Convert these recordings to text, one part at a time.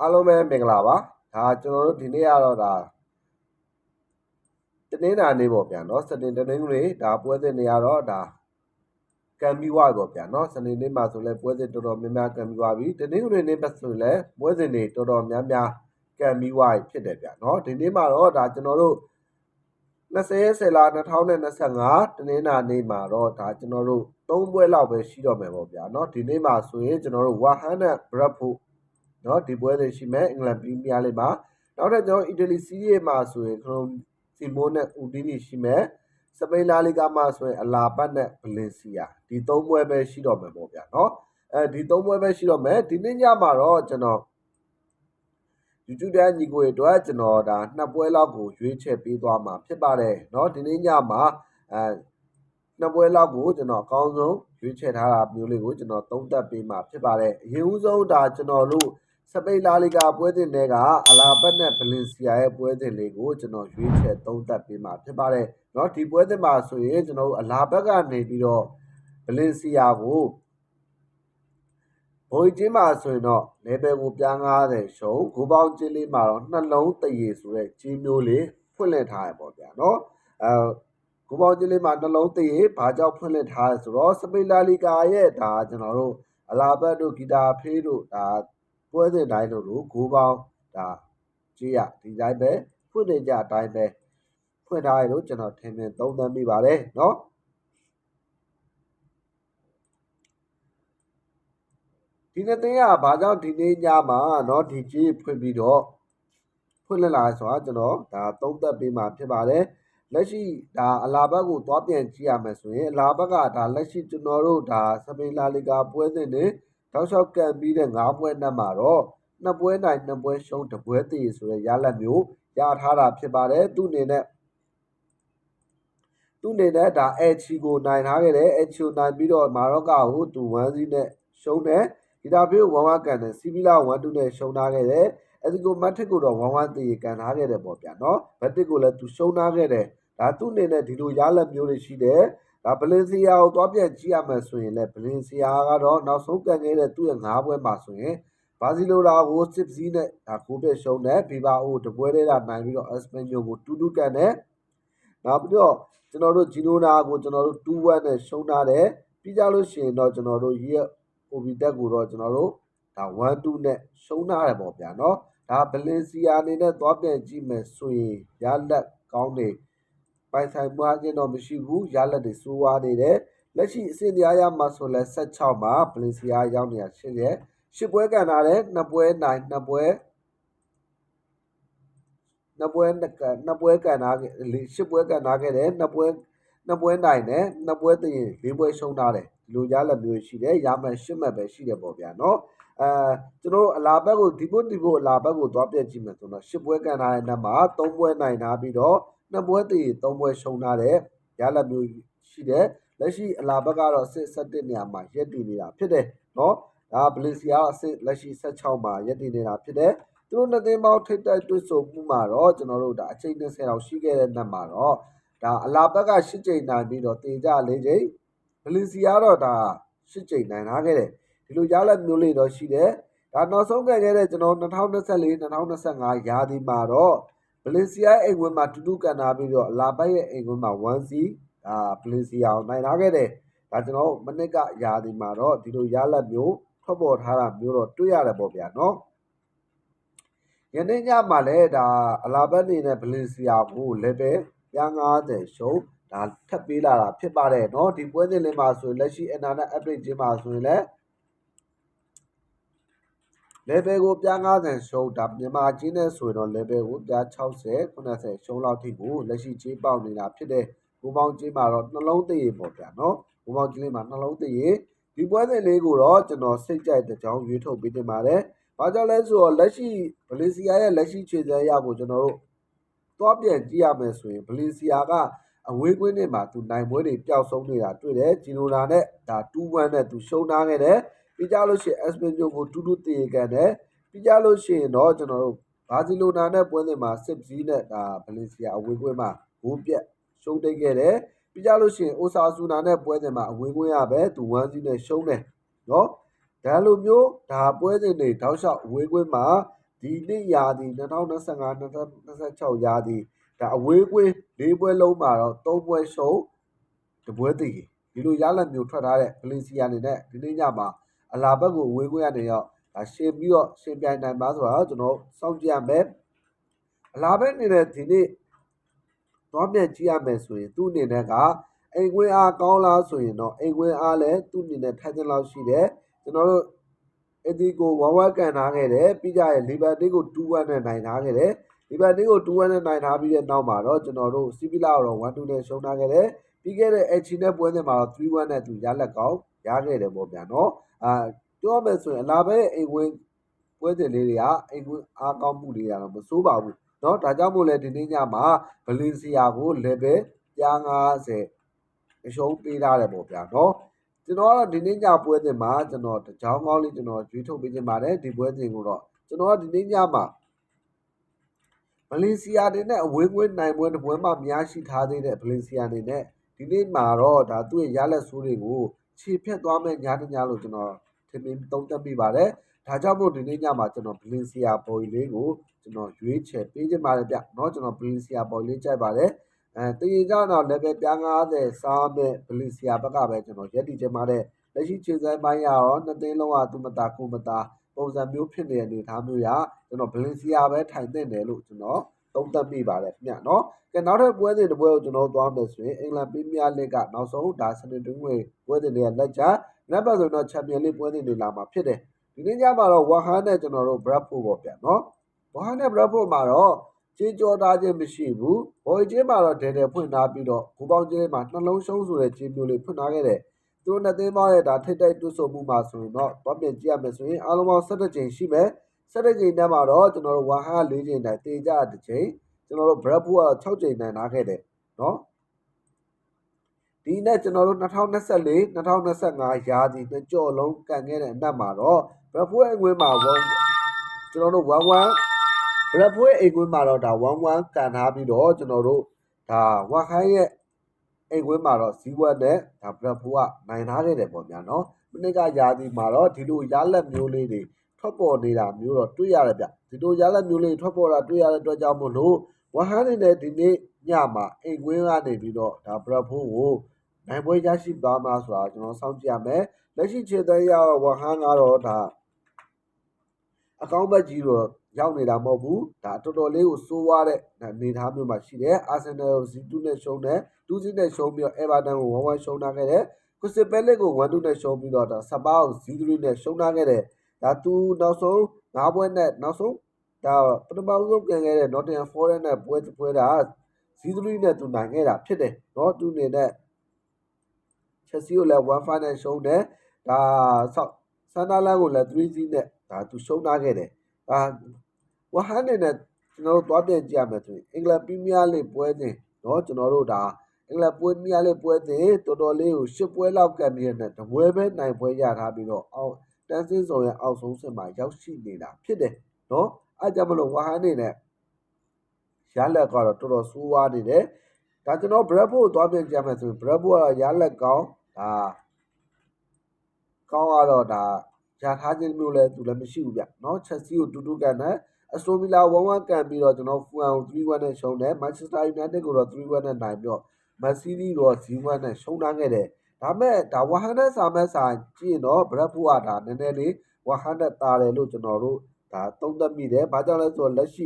အားလုံးပဲမင်္ဂလာပါဒါကျွန်တော်တို့ဒီနေ့ကတော့ဒါတနင်္လာနေ့ပေါ့ဗျာเนาะစနေတနင်္ဂနွေဒါပွဲစဉ်တွေကတော့ဒါကံပြီးွားပေါ့ဗျာเนาะစနေနေ့မှာဆိုလဲပွဲစဉ်တော်တော်များများကံပြီးွားပြီတနင်္ဂနွေနေ့ပတ်ဆိုလဲပွဲစဉ်တွေတော်တော်များများကံပြီးွားဖြစ်တယ်ဗျာเนาะဒီနေ့မှာတော့ဒါကျွန်တော်တို့20ရက်10လ2025တနင်္လာနေ့မှာတော့ဒါကျွန်တော်တို့၃ပွဲလောက်ပဲရှိတော့မယ်ပေါ့ဗျာเนาะဒီနေ့မှာဆိုရင်ကျွန်တော်တို့ဝါဟန်နဲ့ဘရက်ဖို့ နော်ဒီပွဲတွေရှိမယ်အင်္ဂလန်ပရီးမီးယားလိမှာနောက်ထပ်ကျွန်တော်အီတလီစီးရီးမှာဆိုရင်ခရိုစီမိုးနဲ့ဦးဒီနီရှိမယ်စပိန်လာလီဂါမှာဆိုရင်အလာဘတ်နဲ့ဘလင်စီယာဒီသုံးပွဲပဲရှိတော့မယ်ပေါ့ဗျာနော်အဲဒီသုံးပွဲပဲရှိတော့မယ်ဒီနေ့ညမှာတော့ကျွန်တော် YouTube တဲ့ညီကိုတွေအတွက်ကျွန်တော်ဒါနှစ်ပွဲလောက်ကိုရွေးချယ်ပေးသွားမှာဖြစ်ပါတယ်เนาะဒီနေ့ညမှာအဲနှစ်ပွဲလောက်ကိုကျွန်တော်အကောင်းဆုံးရွေးချယ်ထားတာမျိုးလေးကိုကျွန်တော်သုံးသပ်ပေးမှာဖြစ်ပါတယ်အရင်ဦးဆုံးဒါကျွန်တော်တို့ စပိန်လာလီဂါပွဲစဉ်တွေကအလာဘတ်နဲ့ဘလင်စီယာရဲ့ပွဲစဉ်လေးကိုကျွန်တော်ရွေးချယ်သုံးသပ်ပေးမှာဖြစ်ပါတယ်เนาะဒီပွဲစဉ်မှာဆိုရင်ကျွန်တော်တို့အလာဘတ်ကနေပြီးတော့ဘလင်စီယာကိုဘိုးချင်းမှာဆိုရင်တော့ level ကိုပြား90ရှုံးဂိုးပေါင်းချင်းလေးမှာတော့နှလုံးတရေဆိုတဲ့ကြီးမျိုးလေးဖွင့်လှစ်ထားရပေါ့ဗျာเนาะအဲဂိုးပေါင်းချင်းလေးမှာနှလုံးတရေဘာကြောင့်ဖွင့်လှစ်ထားလဲဆိုတော့စပိန်လာလီဂါရဲ့ဒါကျွန်တော်တို့အလာဘတ်တို့ဂီတာဖေးတို့ဒါ ပွဲစဉ်တိုင်းတို့လိုဂိုးပေါင်းဒါကြည့်ရဒီတိုင်းပဲဖွင့်နေကြအတိုင်းပဲဖွင့်ထားရလို့ကျွန်တော်ထင်မြင်သုံးသပ်မိပါတယ်เนาะဒီနေ့တင်းကဘာကြောင့်ဒီနေ့ညမှာเนาะဒီကြီးဖွင့်ပြီးတော့ဖွင့်လှစ်လာဆိုတာကျွန်တော်ဒါသုံးသပ်ပေးမှာဖြစ်ပါတယ်လက်ရှိဒါအလာဘတ်ကိုသွားပြန်ကြည့်ရမယ်ဆိုရင်အလာဘတ်ကဒါလက်ရှိကျွန်တော်တို့ဒါစပိန်လာလီဂါပွဲစဉ်တွေ တောက်လျှောက်ကန်ပြီးတဲ့၅ပွဲနဲ့မှာတော့နှစ်ပွဲနိုင်နှစ်ပွဲရှုံးတစ်ပွဲတည်ဆိုတဲ့ရလဒ်မျိုးရထားတာဖြစ်ပါတယ်သူ့အနေနဲ့သူ့အနေနဲ့ဒါအချီကိုနိုင်ထားခဲ့တယ်အချီကိုနိုင်ပြီးတော့မာရော့ကာကိုသူ1စီးနဲ့ရှုံးတယ်ဒီတာဖေး1 1ကန်တယ်စီဗီလာ1 2နဲ့ရှုံးထားခဲ့တယ်အဲဒီကိုမတ်ထစ်ကိုတော့1 1တည်ကန်ထားခဲ့တယ်ပေါ့ဗျာနော်ဘတ်တစ်ကိုလည်းသူရှုံးထားခဲ့တယ်ဒါသူ့အနေနဲ့ဒီလိုရလဒ်မျိုးတွေရှိတယ် ဒါဘလင်စီယာကိုသွားပြန်ကြည့်ရမယ်ဆိုရင်လည်းဘလင်စီယာကတော့နောက်ဆုံးကန်ခဲ့တဲ့သူ့ရဲ့၅ပွဲမှာဆိုရင်ဘာစီလိုနာကိုစစ်စည်းနဲ့ဒါကိုပြရှုံးတယ်ဘီဘာအိုတပွဲတည်းကနိုင်ပြီးတော့အက်စပန်ညိုကိုတူတူကန်တယ်နောက်ပြီးတော့ကျွန်တော်တို့ဂျီနိုနာကိုကျွန်တော်တို့2-1နဲ့ရှုံးထားတယ်ပြီးကြလို့ရှိရင်တော့ကျွန်တော်တို့ရဲ့ပိုဗီတက်ကိုတော့ကျွန်တော်တို့ဒါ1-2နဲ့ရှုံးထားတယ်ပေါ့ဗျာနော်ဒါဘလင်စီယာအနေနဲ့သွားပြန်ကြည့်မယ်ဆိုရင်ရလက်ကောင်းတယ် ပိုင်ဆိုင်မှုအချင်းတော့မရှိဘူးရလက်တွေစိုးဝါးနေတယ်လက်ရှိအဆင့်တရားရမှာဆိုလဲ16မှာဘလင်စီယာရောက်နေတာရှင်းရဲ့ရှစ်ပွဲကန်ထားတယ်နှစ်ပွဲနိုင်နှစ်ပွဲနှစ်ပွဲနှစ်ပွဲကန်ထားရှစ်ပွဲကန်ထားခဲ့တယ်နှစ်ပွဲနှစ်ပွဲနိုင်တယ်နှစ်ပွဲတရင်လေးပွဲရှုံးထားတယ်ဒီလိုရလက်မျိုးရှိတယ်ရမှန်ရှစ်မှတ်ပဲရှိတယ်ပေါ့ဗျာနော်အဲကျွန်တော်အလာဘက်ကိုဒီဘုဒီဘုအလာဘက်ကိုသွားပြည့်ကြည့်မယ်ဆိုတော့ရှစ်ပွဲကန်ထားတဲ့နှစ်မှာသုံးပွဲနိုင်ထားပြီးတော့ နှစ်ပွဲတည်သုံးပွဲရှုံးထားတယ်ရလက်မျိုးရှိတယ်လက်ရှိအလာဘက်ကတော့စစ်7နေရာမှာရက်တည်နေတာဖြစ်တယ်နော်ဒါဘလီစီယာအစစ်လက်ရှိ16မှာရက်တည်နေတာဖြစ်တယ်သူတို့နှစ်သိန်းပေါင်းထိတ်တိုက်တွေ့ဆုံမှုမှာတော့ကျွန်တော်တို့ဒါအချိန်20လောက်ရှိခဲ့တဲ့နှစ်မှာတော့ဒါအလာဘက်က8ချိန်နိုင်ပြီးတော့တင်ကြ4ချိန်ဘလီစီယာတော့ဒါ8ချိန်နိုင်ထားခဲ့တယ်ဒီလိုရလက်မျိုးလေးတော့ရှိတယ်ဒါနောက်ဆုံးခဲ့ခဲ့တဲ့ကျွန်တော်2024 2025ရာသီမှာတော့ ဘလင်စီယာအိမ်ဝင်မှာတူတူကန်ထားပြီးတော့လာပိုက်ရဲ့အိမ်ဝင်မှာ1စီအာဘလင်စီယာကိုနိုင်ထားခဲ့တယ်ဒါကျွန်တော်မနစ်ကရာဒီမှာတော့ဒီလိုရလတ်မျိုးထွက်ပေါ်ထားတာမျိုးတော့တွေ့ရတယ်ပေါ့ဗျာနော်ယနေ့ညမှာလည်းဒါအလာဘတ်နေနဲ့ဘလင်စီယာကိုလည်းပဲပြန်90ရှုံးဒါထပ်ပေးလာတာဖြစ်ပါတယ်နော်ဒီပွဲစဉ်လေးမှာဆိုရင်လက်ရှိ internet update ကြီးမှာဆိုရင်လည်း level ကိုပြား90ရှုံးဒါမြန်မာချင်းနဲ့ဆိုရင်တော့ level ကိုပြား60 90ရှုံးလောက်ထိကိုလက်ရှိချင်းပေါက်နေတာဖြစ်တယ်။ဘူပေါင်းချင်းမှာတော့နှလုံးတရေပေါ့ဗျာနော်။ဘူပေါင်းချင်းလေးမှာနှလုံးတရေဒီပွဲစဉ်လေးကိုတော့ကျွန်တော်စိတ်ကြိုက်တဲ့ကြောင်းရွေးထုတ်ပေးတင်ပါတယ်။ဘာကြောင့်လဲဆိုတော့လက်ရှိဘလီစီယာရဲ့လက်ရှိခြေစမ်းရဖို့ကျွန်တော်တို့သွားပြန်ကြည့်ရမယ်ဆိုရင်ဘလီစီယာကအဝေးကွင်းနဲ့မှာသူနိုင်ပွဲတွေပျောက်ဆုံးနေတာတွေ့တယ်ဂျီနိုလာနဲ့ဒါ2-1နဲ့သူရှုံးထားခဲ့တယ် ပြီးကြလို့ရှိရင်အက်စပင်ဂျိုကိုတူတူတည်ကန်တယ်ပြီးကြလို့ရှိရင်တော့ကျွန်တော်တို့ဘာစီလိုနာနဲ့ပွဲစဉ်မှာစစ်စည်းနဲ့ဒါဘလီစီယာအဝေးကွင်းမှာဂိုးပြက်ရှုံးတိတ်ခဲ့တယ်ပြီးကြလို့ရှိရင်အိုဆာဆူနာနဲ့ပွဲစဉ်မှာအဝေးကွင်းရပဲသူ1စီးနဲ့ရှုံးတယ်နော်ဒါလိုမျိုးဒါပွဲစဉ်တွေတောက်လျှောက်အဝေးကွင်းမှာဒီနှစ်ရာသီ2025 2026ရာသီဒါအဝေးကွင်း၄ပွဲလုံးမှာတော့၃ပွဲရှုံးတပွဲတည်ဒီလိုရလဒ်မျိုးထွက်ထားတဲ့ဗလင်စီယာအနေနဲ့ဒီနေ့ညမှာ အလာဘက်ကိုအဝေးကွင်းကနေရောက်ဒါရှင်ပြီးတော့ရှင်ပြိုင်နိုင်ပါဆိုတာကျွန်တော်စောင့်ကြည့်ရမယ်အလာဘက်အနေနဲ့ဒီနေ့သွားပြန်ကြည့်ရမယ်ဆိုရင်သူ့အနေနဲ့ကအိမ်ကွင်းအားကောင်းလားဆိုရင်တော့အိမ်ကွင်းအားလည်းသူ့အနေနဲ့ထိုက်တဲ့လောက်ရှိတယ်ကျွန်တော်တို့အဒီကိုဝဝကန်ထားခဲ့တယ်ပြီးကြရဲ့လီဗာတီကို2-1နဲ့နိုင်ထားခဲ့တယ်လီဗာတီကို2-1နဲ့နိုင်ထားပြီးတဲ့နောက်မှာတော့ကျွန်တော်တို့စီပီလာကိုတော့1-2နဲ့ရှုံးထားခဲ့တယ် ပြီးခဲ့တဲ့အဲချီနဲ့ပွဲစဉ်မှာတော့3-1နဲ့သူရလက်ကောင်းရခဲ့တယ်ပေါ့ဗျာနော်အာပြောမယ်ဆိုရင်အလာပဲအိမ်ဝင်ပွဲစဉ်လေးတွေကအိမ်ဝင်အားကောင်းမှုတွေကတော့မစိုးပါဘူးနော်ဒါကြောင့်မို့လဲဒီနေ့ညမှာဘလင်စီယာကို level 50အရှုံးပေးထားတယ်ပေါ့ဗျာနော်ကျွန်တော်ကတော့ဒီနေ့ညပွဲစဉ်မှာကျွန်တော်တကြောင်ကောင်းလေးကျွန်တော်ရွေးထုတ်ပေးခြင်းပါတယ်ဒီပွဲစဉ်ကိုတော့ကျွန်တော်ကဒီနေ့ညမှာဘလင်စီယာတွေနဲ့အဝေးကွင်းနိုင်ပွဲတစ်ပွဲမှများရှိထားသေးတဲ့ဘလင်စီယာတွေနဲ့ ဒီနေ့မှာတော့ဒါသူ့ရဲ့ရလက်ဆိုးတွေကိုခြေဖြတ်သွားမဲ့ညာတညာလို့ကျွန်တော်ထင်မြင်သုံးသပ်မိပါတယ်ဒါကြောင့်မို့ဒီနေ့ညမှာကျွန်တော်ဗလင်စီယာပေါ်လေးကိုကျွန်တော်ရွေးချယ်ပေးခြင်းပါတယ်ဗျเนาะကျွန်တော်ဗလင်စီယာပေါ်လေးကြိုက်ပါတယ်အဲတည်ကြတော့ level ပြား90စားမဲ့ဗလင်စီယာဘက်ကပဲကျွန်တော်ရက်တည်ခြင်းပါတယ်လက်ရှိခြေစမ်းပိုင်းရတော့နှစ်သိန်းလုံးကသူမတာကိုမတာပုံစံမျိုးဖြစ်နေတဲ့အနေအထားမျိုးရကျွန်တော်ဗလင်စီယာပဲထိုင်တဲ့တယ်လို့ကျွန်တော် သုံးသပ်မိပါတယ်ခင်ဗျာနော်ကဲနောက်ထပ်ပွဲစဉ်တစ်ပွဲကိုကျွန်တော်သွားမယ်ဆိုရင်အင်္ဂလန်ပရီးမီးယားလစ်ကနောက်ဆုံးဒါစနေတွင်းဝင်ပွဲစဉ်တွေကလက်ချာနောက်ပတ်ဆိုတော့ချန်ပီယံလိပွဲစဉ်တွေလာမှာဖြစ်တယ်ဒီနေ့ညမှာတော့ဝါဟာနဲ့ကျွန်တော်တို့ဘရက်ဖို့ပေါ့ဗျာနော်ဝါဟာနဲ့ဘရက်ဖို့မှာတော့ခြေကြောတာခြင်းမရှိဘူးဟိုချင်းမှာတော့ဒယ်ဒယ်ဖွင့်ထားပြီးတော့ဘူပေါင်းချင်းမှာနှလုံးရှုံးဆိုတဲ့ခြေမျိုးလေးဖွင့်ထားခဲ့တယ်သူတို့နှစ်သိန်းပေါင်းရဲ့ဒါထိတိုက်တွဆုံမှုမှာဆိုရင်တော့တွားပြန်ကြည့်ရမယ်ဆိုရင်အားလုံးပေါင်း၁၇ချိန်ရှိမယ် 17ချိန်တန်းမှာတော့ကျွန်တော်တို့ဝါဟာ4ချိန်တိုင်းတေကြတစ်ချိန်ကျွန်တော်တို့ break book က6ချိန်တိုင်းနားခဲ့တယ်နော်ဒီနဲ့ကျွန်တော်တို့2024 2025ရာသီနှစ်ကြော်လုံးကန်ခဲ့တဲ့အနက်မှာတော့ break book အငွေမှာဘောကျွန်တော်တို့11 break book အငွေမှာတော့ဒါ11ကန်ထားပြီးတော့ကျွန်တော်တို့ဒါဝါခိုင်းရဲ့အိမ်ဝင်းမှာတော့ဇီဝတ်နဲ့ဒါဘရက်ဘူကနိုင်ထားခဲ့တယ်ပေါ့ဗျာနော်မနစ်ကရာသီမှာတော့ဒီလိုရလက်မျိုးလေးတွေ ထွက်ပေါ်နေတာမျိုးတော့တွေ့ရတယ်ဗျဒီလိုရလက်မျိုးလေးထွက်ပေါ်တာတွေ့ရတဲ့အတွက်ကြောင့်မို့လို့ဝဟန်နေနဲ့ဒီနေ့ညမှာအိမ်ကွင်းကနေပြီးတော့ဒါဘရက်ဖို့ကိုနိုင်ပွဲရရှိသွားမှာဆိုတာကျွန်တော်စောင့်ကြည့်ရမယ်လက်ရှိခြေသေးရဝဟန်ကတော့ဒါအကောင့်ဘက်ကြီးတော့ရောက်နေတာမဟုတ်ဘူးဒါတော်တော်လေးကိုစိုးွားတဲ့အနေအထားမျိုးမှာရှိတယ်အာဆင်နယ်ကို0-2နဲ့ရှုံးတယ်2-0နဲ့ရှုံးပြီးတော့အေဗာတန်ကို1-1ရှုံးထားခဲ့တယ်ကွစစ်ပဲလစ်ကို1-2နဲ့ရှုံးပြီးတော့ဒါစပါးကို0-3နဲ့ရှုံးထားခဲ့တယ် ဒါသူနောက်ဆုံး၅ပွဲနဲ့နောက်ဆုံးဒါပထမဆုံးပြန်ခဲ့တဲ့ Nottingham Forest နဲ့ပွဲပွဲတာ0-3နဲ့သူနိုင်ခဲ့တာဖြစ်တယ်เนาะသူနေနဲ့ Chelsea ကိုလည်း1-5နဲ့ရှုံးတယ်ဒါဆောက်ဆန်ဒါလန်ကိုလည်း3-0နဲ့ဒါသူရှုံးထားခဲ့တယ်ဒါဝဟန်နေနဲ့ကျွန်တော်တို့သွားပြန်ကြည့်ရမယ်ဆိုရင်အင်္ဂလန်ပရီးမီးယားလိပွဲစဉ်เนาะကျွန်တော်တို့ဒါအင်္ဂလန်ပွဲမီးယားလိပွဲစဉ်တော်တော်လေးကို၈ပွဲလောက်ကပ်ပြီးတဲ့တပွဲပဲနိုင်ပွဲရထားပြီးတော့အောက် တန်းစင်းဆောင်ရဲ့အောက်ဆုံးဆင့်မှာရောက်ရှိနေတာဖြစ်တယ်နော်အဲကြောင့်မလို့ဝါဟန်နေနဲ့ရလက်ကတော့တော်တော်ဆိုးွားနေတယ်ဒါကျွန်တော် bread ဖို့သွားပြန်ကြမယ်ဆိုရင် bread ဖို့ကတော့ရလက်ကောင်းဒါကောင်းကတော့ဒါရထားခြင်းမျိုးလဲသူလည်းမရှိဘူးဗျနော်ချက်စီကိုတူတူကန်တယ်အဆိုမီလာ1-1ကန်ပြီးတော့ကျွန်တော်ဖူအန်ကို3-1နဲ့ရှုံးတယ်မန်ချက်စတာယူနိုက်တက်ကိုတော့3-1နဲ့နိုင်ပြီးတော့မန်စီးတီးတော့0-1နဲ့ရှုံးထားခဲ့တယ် ဒါမဲ့ဒါဝဟန်နဲ့စာမတ်စာကြည့်ရင်တော့ Bradford ကဒါနည်းနည်းလေးဝဟန်နဲ့တာတယ်လို့ကျွန်တော်တို့ဒါသုံးသပ်မိတယ်။ဘာကြောင့်လဲဆိုတော့လက်ရှိ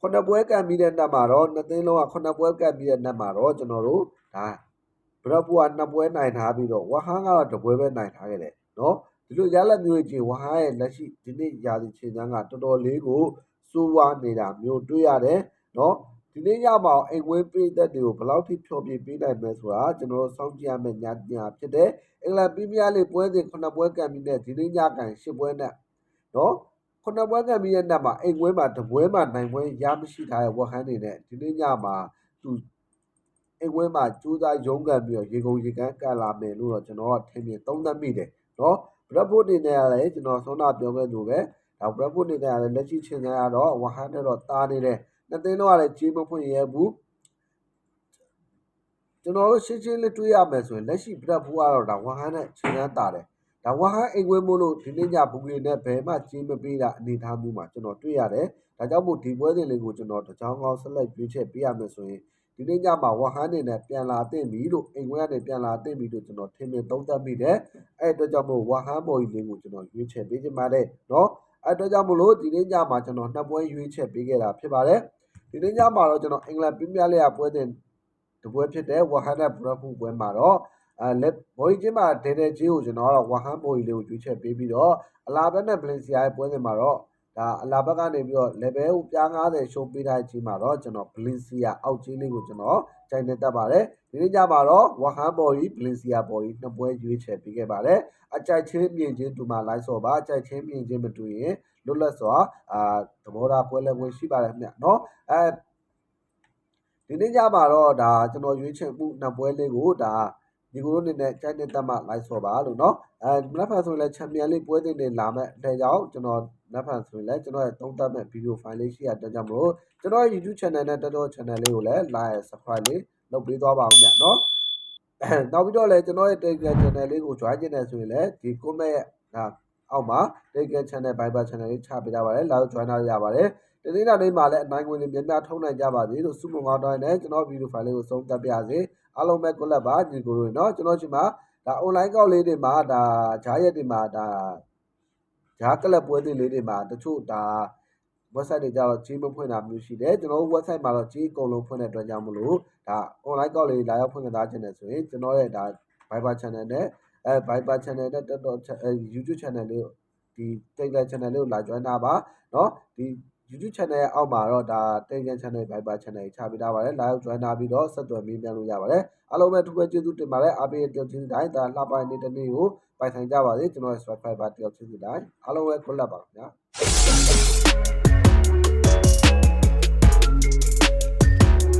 ခုနှစ်ပွဲကန်ပြီးတဲ့နောက်မှာတော့နှစ်သိန်းလုံးကခုနှစ်ပွဲကန်ပြီးတဲ့နောက်မှာတော့ကျွန်တော်တို့ဒါဘရက်ဘူကနှစ်ပွဲနိုင်ထားပြီးတော့ဝဟန်ကတော့တစ်ပွဲပဲနိုင်ထားခဲ့တယ်နော်ဒီလိုရလက်မျိုးကြီးဝဟန်ရဲ့လက်ရှိဒီနေ့ရာသီချိန်စမ်းကတော်တော်လေးကိုစိုးဝါးနေတာမျိုးတွေ့ရတယ်နော် ဒီနေ့ရပါအောင်အိမ်ဝင်းပေးသက်တွေကိုဘယ်လောက်ထိဖြောပြပေးနိုင်မလဲဆိုတာကျွန်တော်တို့စောင့်ကြည့်ရမယ့်ညညာဖြစ်တယ်အင်္ဂလန်ပရီးမီးယားလိပွဲစဉ်ခုနှစ်ပွဲကန်ပြီးတဲ့ဒီနေ့ညကန်၈ပွဲနဲ့နော်ခုနှစ်ပွဲကန်ပြီးတဲ့နောက်မှာအိမ်ဝင်းမှာတပွဲမှာနိုင်ပွဲရမရှိထားတဲ့ဝက်ဟန်နေနဲ့ဒီနေ့ညမှာသူအိမ်ဝင်းမှာကြိုးစားရုန်းကန်ပြီးတော့ရေကုန်ရေကန်းကန်လာမယ်လို့တော့ကျွန်တော်ကထင်မြင်သုံးသပ်မိတယ်နော်ဘရက်ဖို့နေနဲ့လည်းကျွန်တော်ဆုံးတာပြောခဲ့လို့ပဲဒါဘရက်ဖို့နေနဲ့လည်းလက်ရှိချိန်တိုင်းကတော့ဝက်ဟန်နဲ့တော့တားနေတယ် နှစ်သိန်းတော့လည်းကြီးမဖွင့်ရဲဘူးကျွန်တော်တို့ရှင်းရှင်းလေးတွေးရမယ်ဆိုရင်လက်ရှိဘရက်ဖို့ကတော့ဒါဝက်ဟန်နဲ့ချိန်တန်းတာတယ်ဒါဝဟန်အိမ်ဝဲမို့လို့ဒီနေ့ညဘူရီနဲ့ဘယ်မှကြီးမပေးတာအနေထားမျိုးမှာကျွန်တော်တွေ့ရတယ်ဒါကြောင့်မို့ဒီပွဲစဉ်လေးကိုကျွန်တော်တချောင်းကောင်းဆက်လက်ရွေးချက်ပေးရမယ်ဆိုရင်ဒီနေ့ညမှာဝဟန်နေနဲ့ပြန်လာတဲ့ပြီလို့အိမ်ဝဲကနေပြန်လာတဲ့ပြီလို့ကျွန်တော်ထင်မြင်သုံးသပ်မိတယ်အဲ့အတွက်ကြောင့်မို့ဝဟန်ပေါ်ကြီးလေးကိုကျွန်တော်ရွေးချက်ပေးချင်ပါတယ်နော်အဲ့အတွက်ကြောင့်မို့လို့ဒီနေ့ညမှာကျွန်တော်နှစ်ပွဲရွေးချက်ပေးခဲ့တာဖြစ်ပါတယ် ဒီနေ့ညမှာတော့ကျွန်တော်အင်္ဂလန်ပရီးမီးယားလိဂ်ပွဲစဉ်တပွဲဖြစ်တဲ့ဝဟန်နဲ့ဘရက်ဖူးပွဲမှာတော့အဲလက်ဘော်ကြီးချင်းမှာဒေတယ်ကြီးကိုကျွန်တော်ကတော့ဝဟန်ဘော်ကြီးလေးကိုရွေးချက်ပေးပြီးတော့အလာဘက်နဲ့ဗလင်စီယာရဲ့ပွဲစဉ်မှာတော့ဒါအလာဘက်ကနေပြီးတော့ level ကိုပြား90ရှုံးပေးထားခြင်းမှာတော့ကျွန်တော်ဗလင်စီယာအောက်ကြီးလေးကိုကျွန်တော်ကြိုင်နေတတ်ပါတယ်ဒီနေ့ညမှာတော့ဝဟန်ဘော်ကြီးဗလင်စီယာဘော်ကြီးနှစ်ပွဲရွေးချက်ပေးခဲ့ပါတယ်အကြိုက်ချင်းမြင်ချင်းတူမှာလိုက်စော်ပါအကြိုက်ချင်းမြင်ချင်းမတူရင် လွတ်လပ်စွာအာသဘောထားပွဲလဲပွဲရှိပါတယ်ခင်ဗျเนาะအဲဒီနေ့ညမှာတော့ဒါကျွန်တော်ရွေးချက်မှုနှစ်ပွဲလေးကိုဒါ ဒီကိုတို့အနေနဲ့ကြိုက်တဲ့တက်မှလိုက်ဆော်ပါလို့เนาะအဲမနက်ဖြန်ဆိုရင်လည်းချန်ပီယံလိပွဲတွေနေလာမဲ့အဲကြောင့်ကျွန်တော်မနက်ဖြန်ဆိုရင်လည်းကျွန်တော်ရဲ့သုံးသပ်မဲ့ဗီဒီယိုဖိုင်လေးရှိရတဲ့ကြောင့်မလို့ကျွန်တော်ရဲ့ YouTube channel နဲ့တက်တော့ channel လေးကိုလည်း like subscribe လေးလုပ်ပေးသွားပါဦးညเนาะနောက်ပြီးတော့လည်းကျွန်တော်ရဲ့ Telegram channel လေးကို join ကျင်တယ်ဆိုရင်လည်းဒီ comment ရဲ့ဒါ အောက်မှာ Telegram Channel Viber Channel လေးချပေးထားပါတယ်လာလို့ join လုပ်ရပါတယ်ဒီနေ့နောက်နေ့မှာလည်းအနိုင်ဝင်တွေများများထုံးနိုင်ကြပါစေလို့ဆုမွန်ကောင်းတိုင်းနဲ့ကျွန်တော်ဗီဒီယိုဖိုင်လေးကိုဆုံးသတ်ပါစေအားလုံးပဲကိုလက်ပါညီကိုတို့နော်ကျွန်တော်ချိန်မှာဒါ online ကောက်လေးတွေမှာဒါဈာရက်တွေမှာဒါဈာကလပ်ပွဲတွေလေးတွေမှာတချို့ဒါ website တွေကြတော့ကြီးမဖွင့်တာမျိုးရှိတယ်ကျွန်တော် website မှာတော့ကြီးအကုန်လုံးဖွင့်တဲ့အတွက်ကြောင့်မလို့ဒါ online ကောက်လေးလာရောက်ဖွင့်ကြတာချင်တယ်ဆိုရင်ကျွန်တော်ရဲ့ဒါ Viber channel နဲ့ အဲ Viber channel နဲ့တက်တော့ YouTube channel လေးဒီ Telegram channel လေးကိုလာ join တာပါเนาะဒီ YouTube channel ရဲ့အောက်မှာတော့ဒါ Telegram channel Viber channel ကြီးချပေးထားပါတယ် live join တာပြီးတော့ဆက်သွယ်မေးမြန်းလို့ရပါတယ်အားလုံးပဲထူးပဲကျေးဇူးတင်ပါတယ်အားပေးတဲ့ကျေးဇူးတိုင်းဒါလှပနေတဲ့နေ့ကိုပိုင်ဆိုင်ကြပါစေကျွန်တော်ရဲ့ subscriber တယောက်ချင်းစီတိုင်းအားလုံးပဲခွင့်လက်ပါခင်ဗျာ